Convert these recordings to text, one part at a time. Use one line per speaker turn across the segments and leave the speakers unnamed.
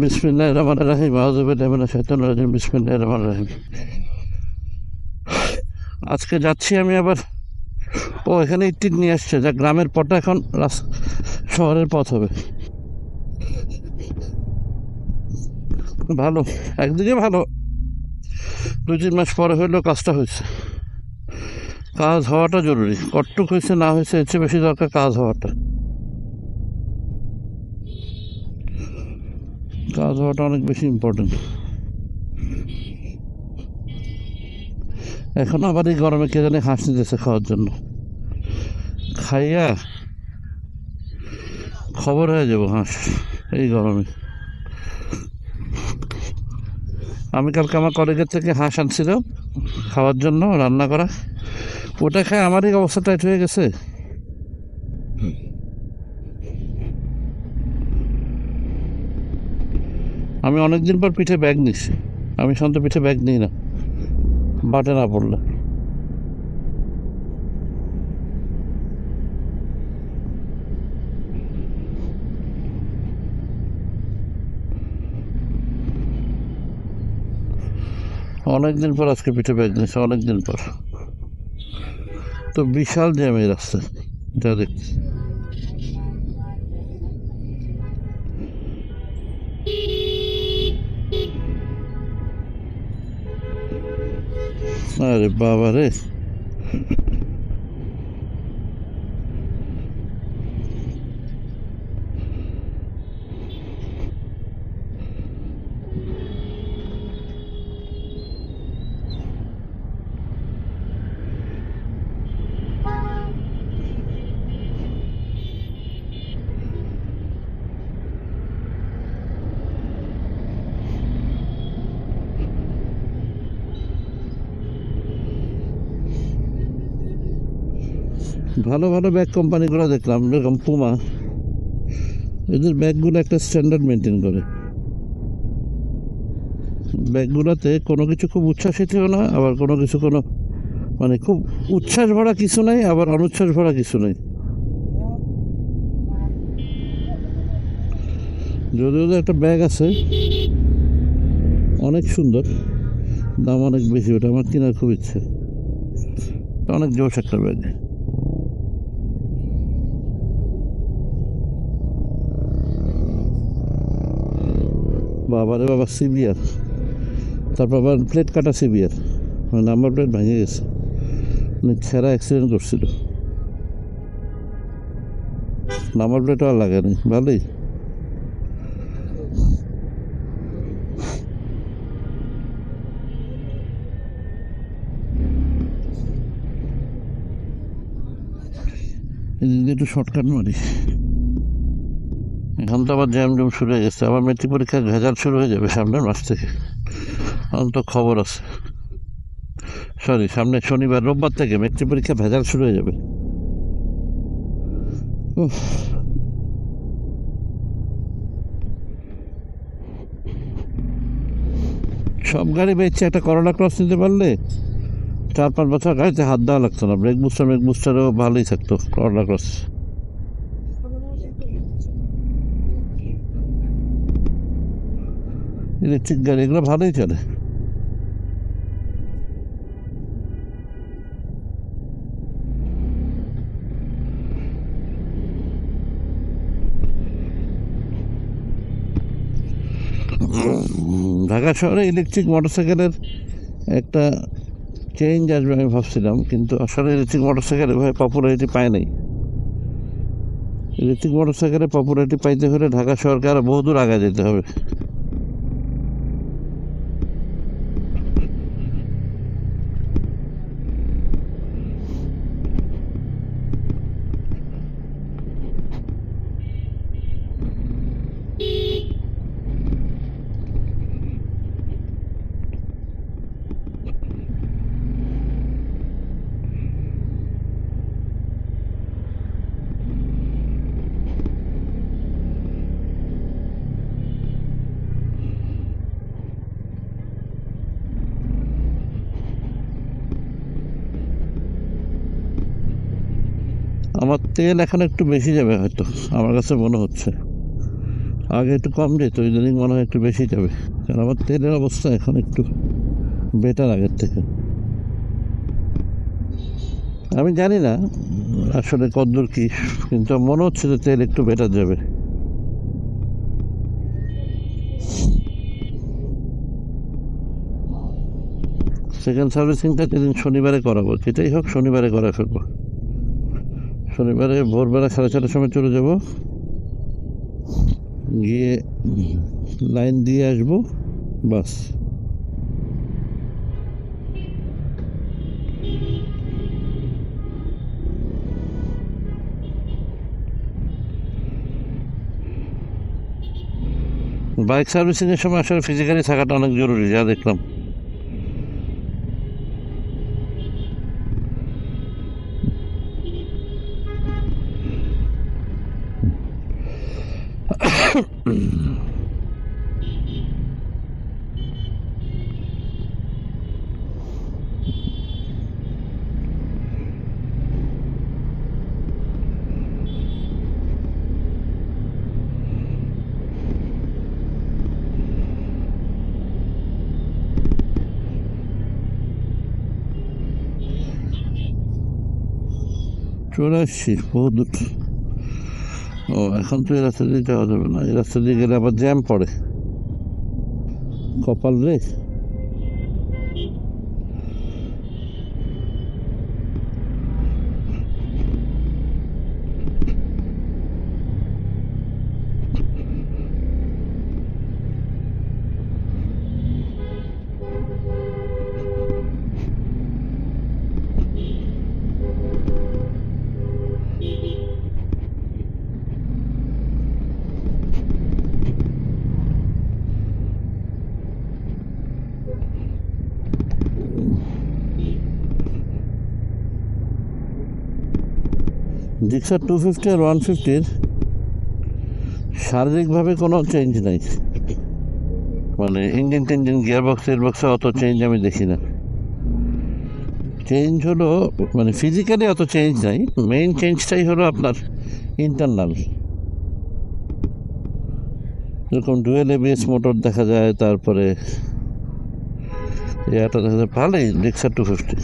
বিসমিল্লাহ রহমান রাহিম। আউজুবিল্লাহ শৈতান রাজিম। বিসমিল্লাহ রহমান রাহিম। আজকে যাচ্ছি আমি আবার। ও, এখানে ইটিট নিয়ে আসছে। যা গ্রামের পথটা এখন শহরের পথ হবে। ভালো, একদিকে ভালো। দুই, তিন মাস পরে হইলেও কাজটা হয়েছে। কাজ হওয়াটা জরুরি। কটটুক হয়েছে, না হয়েছে, এর চেয়ে বেশি দরকার কাজ হওয়াটা। কাজ হওয়াটা অনেক বেশি ইম্পর্টেন্ট এখন আবার এই গরমে কে জানে হাঁস নিতেছে খাওয়ার জন্য। খাইয়া খবর হয়ে যাব হাঁস, এই গরমে। আমি কালকে আমার কলেজের থেকে হাঁস আনছিল খাওয়ার জন্য, রান্না করা। ওটা খায় আমারই অবস্থা টাইট হয়ে গেছে। আমি অনেকদিন পর পিঠে ব্যাগ নিছি। আমি সাধারণত পিঠে ব্যাগ নিই না। বাটে না পড়লে। অনেকদিন পর আজকে পিঠে ব্যাগ নিয়েছে অনেকদিন পর। তো বিশাল জ্যাম এই রাস্তায় যা দেখছি। আরে বাবা ভালো ভালো ব্যাগ কোম্পানিগুলো দেখলাম যেরকম পুমা এদের ব্যাগগুলো একটা স্ট্যান্ডার্ড মেনটেন করে। ব্যাগগুলোতে কোনো কিছু খুব উচ্ছ্বাসিতও না, আবার কোনো কিছু কোনো মানে খুব উচ্ছ্বাস ভরা কিছু নাই, আবার অনুচ্ছ্বাস ভরা কিছু নেই। তো একটা ব্যাগ আছে, অনেক সুন্দর, দাম অনেক বেশি, ওটা আমার কেনার খুব ইচ্ছে। অনেক জোশ একটা ব্যাগ বাবারে বাবা সিবিআর তারপর আবার প্লেট কাটা সিবিআর মানে নাম্বার প্লেট ভেঙে গেছে। মানে ছেঁড়া অ্যাক্সিডেন্ট করছিল। নাম্বার প্লেটও আর লাগেনি ভালোই। একটু শর্টকাট মারি। আবার জ্যাম জ্যাম শুরু হয়ে গেছে। আবার মেট্রিক পরীক্ষা ভেজাল শুরু হয়ে যাবে সামনের মাস থেকে। এখন তো খবর আছে। সরি সামনে শনিবার, রোববার থেকে মেট্রিক পরীক্ষা ভেজাল শুরু হয়ে যাবে। সব গাড়ি বেচছে একটা করোনা ক্রস নিতে পারলে চার পাঁচ বছর গাড়িতে হাত দেওয়া লাগতো না। ব্রেক বুস্টার ব্রেক বুস্টারও ভালোই থাকতো করোনা ক্রস। ইলেকট্রিক গাড়ি এগুলো ভালোই চলে। ঢাকা শহরে ইলেকট্রিক মোটরসাইকেলের একটা চেঞ্জ আসবে আমি ভাবছিলাম, কিন্তু আসলে ইলেকট্রিক মোটরসাইকেল এভাবে পপুলারিটি পায় নাই। ইলেকট্রিক মোটরসাইকেলের পপুলারিটি পাইতে হলে ঢাকা শহরকে আরও বহুদূর আগে যেতে হবে। তেল এখন একটু বেশি যাবে হয়তো, আমার কাছে মনে হচ্ছে। আগে একটু কম যেত ইদানিং মনে হয় একটু বেশি যাবে। কারণ আমার তেলের অবস্থা এখন একটু বেটার আগের থেকে। আমি জানি না আসলে কদ্দূর কি, কিন্তু মনে হচ্ছে যে তেল একটু বেটার যাবে। সেকেন্ড সার্ভিসিংটা যেদিন শনিবারে করাবো, যেটাই হোক শনিবারে করা ফেলব। শনিবারে ভোরবেলা সাড়ে ছটার সময় চলে যাব। গিয়ে লাইন দিয়ে আসব, বাস। বাইক সার্ভিসিংয়ের সময় আসলে ফিজিক্যালি থাকাটা অনেক জরুরি, যা দেখলাম। চলে আসছি বহু দূর। ও, এখন তো এই রাস্তা দিয়ে যাওয়া যাবে না। এই রাস্তা দিয়ে গেলে আবার জ্যাম পড়ে। কপাল রে। জিক্সার টু ফিফটি আর ওয়ান ফিফটির শারীরিকভাবে কোনো চেঞ্জ নাই। মানে ইঞ্জিন টেঞ্জিন গিয়ার বক্স এর বক্সে অত চেঞ্জ আমি দেখি না। চেঞ্জ হলো মানে ফিজিক্যালি অত চেঞ্জ নাই। মেইন চেঞ্জটাই হলো আপনার ইন্টারনাল যেরকম ডুয়েল এবিএস মোটর দেখা যায়, তারপরে এটা দেখা যায়। ভালোই রিক্সা টু ফিফটি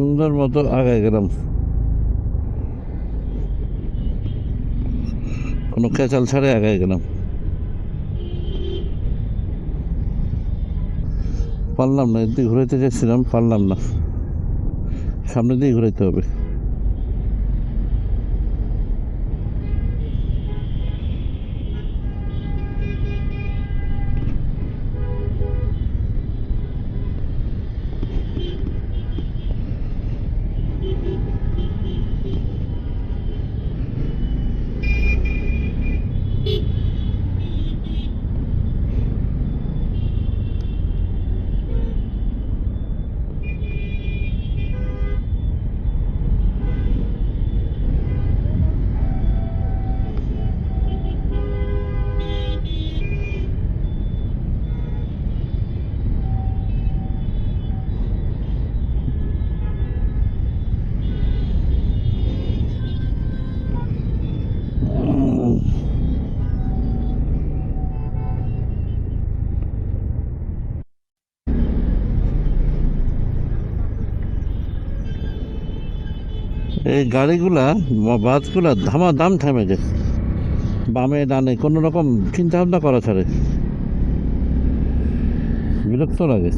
সুন্দর মতো আগায় গেলাম। কোনো কেচাল ছাড়ে আগে গেলাম। পারলাম না, এদিকে ঘুরাইতে চাইছিলাম পারলাম না। সামনে দিয়ে ঘুরাইতে হবে। এই গাড়িগুলা বাসগুলা ধামা দাম থামে যে বামে ডানে কোনো রকম চিন্তা ভাবনা করা ছাড়ে। বিরক্ত লাগে।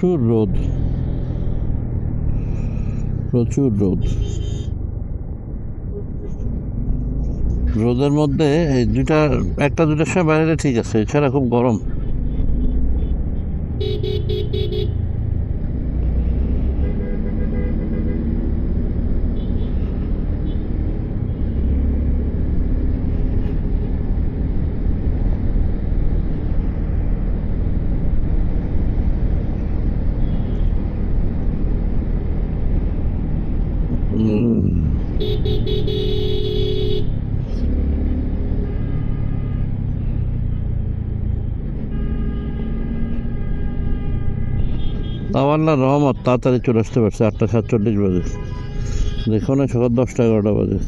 প্রচুর রোদ। প্রচুর রোদ। রোদের মধ্যে এই দুটা একটা দুটার সময় বাইরে ঠিক আছে, এছাড়া খুব গরম। তাও রহমত তাড়াতাড়ি চলে আসতে পারছে আটটা সাতচল্লিশ বাজে। দেখো না সকাল দশটা এগারোটা বাজে।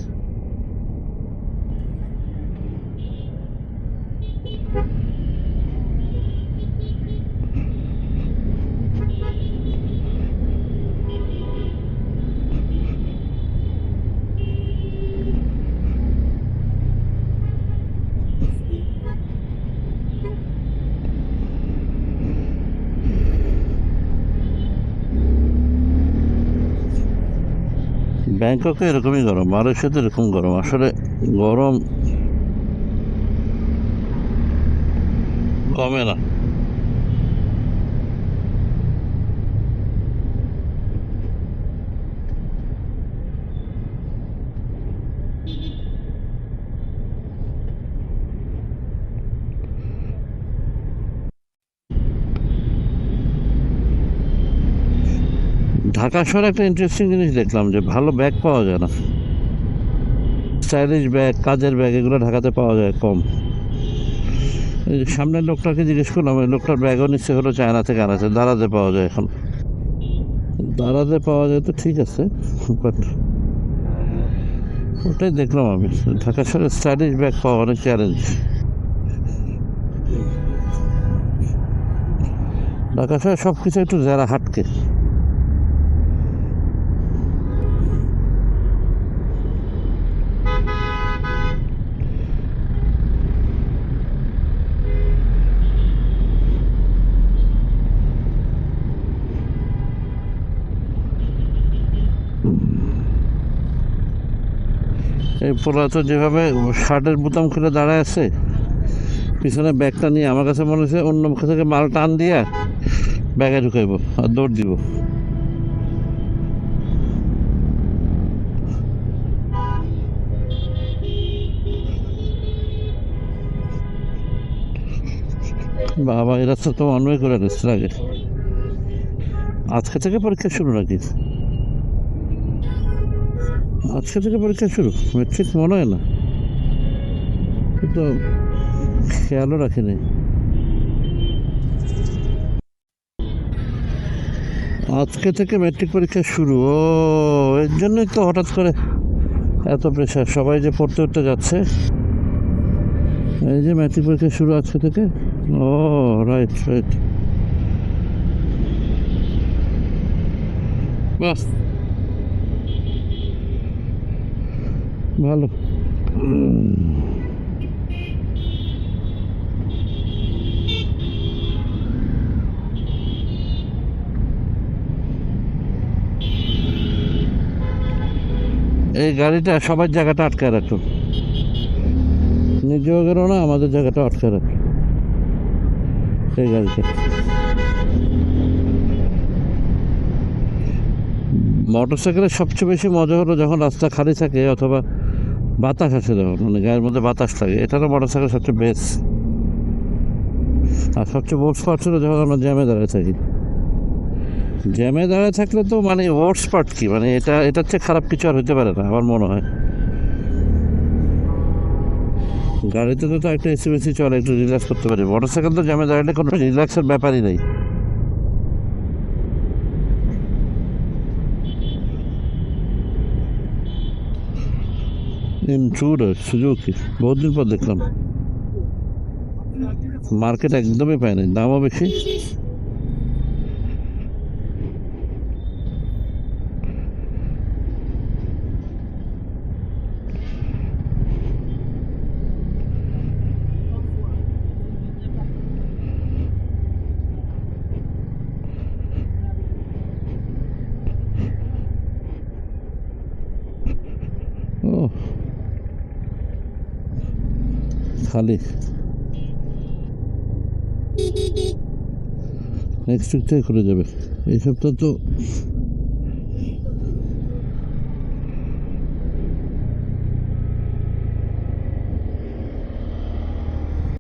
ব্যাংককে এরকমই গরম মালয়েশিয়াতে এরকম গরম। আসলে গরম কমে না। ঢাকা শহরে একটা ইন্টারেস্টিং জিনিস দেখলাম যে ভালো ব্যাগ পাওয়া যায় না। স্টাইলিশ ব্যাগ কাজের ব্যাগ এগুলো ঢাকাতে পাওয়া যায় কম। সামনের লোকটাকে জিজ্ঞেস করলাম, ওই লোকটার ব্যাগও নিশ্চয় হলো, চায়না থেকে আনাছে দাঁড়াতে পাওয়া যায় এখন। দাঁড়াতে পাওয়া যায় তো ঠিক আছে বাট ওটাই দেখলাম আমি। ঢাকা শহরে স্টাইলিশ ব্যাগ পাওয়া অনেক চ্যালেঞ্জ ঢাকা শহরে সব কিছু একটু যারা হাটকে। এই পোলা তো যেভাবে শার্টের বোতাম খুলে দাঁড়ায় আছে, পিছনে ব্যাগটা নিয়ে আমার কাছে মনে হচ্ছে অন্য মুখ থেকে মাল টান দিয়ে ব্যাগে ঢুকাইব আর দৌড় দিব। বাবা, এরা তো তো অন্যই করে নিচ্ছে আগে আজকে থেকে পরীক্ষা শুরু নাকি? আজকে থেকে পরীক্ষা শুরু। মেট্রিক মনে হয় না। কিন্তু খেয়ালও রাখিনি। আজকে থেকে মেট্রিক পরীক্ষা শুরু। ও, এর জন্যই তো হঠাৎ করে এত প্রেশার সবাই যে পড়তে উঠতে যাচ্ছে। এই যে ম্যাট্রিক পরীক্ষা শুরু আজকে থেকে। ও রাইট রাইট বাহ ভালো। এই গাড়িটা সবার জায়গাটা আটকায় রাখো। নিজেও গেল না, আমাদের জায়গাটা আটকায় রাখো। এই গাড়িটা। মোটর সাইকেলের সবচেয়ে বেশি মজা হলো যখন রাস্তা খালি থাকে অথবা বাতাস আছে যখন মানে গায়ের মধ্যে বাতাস এটারও মোটর সাইকেল সবচেয়ে বেস্ট আর সবচেয়ে বোর্ড স্পট ছিল যখন আমরা জ্যামে দাঁড়িয়ে থাকি। জ্যামে দাঁড়িয়ে থাকলে তো মানে ওয়ার্ড স্পট কি? মানে এটা, এটার চেয়ে খারাপ কিছু আর হতে পারে না, আমার মনে হয়। গাড়িতে তো তো একটা এসি বেসি চলে, একটু রিল্যাক্স করতে পারি। মোটর সাইকেল তো জ্যামে দাঁড়ালে কোনো রিল্যাক্সের ব্যাপারই নেই। Intruder Suzuki. বহুদিন পর দেখলাম। মার্কেট একদমই পায় নাই দামও বেশি। খালি। নেক্সট উইক থেকে খুলে যাবে। এই সপ্তাহ তো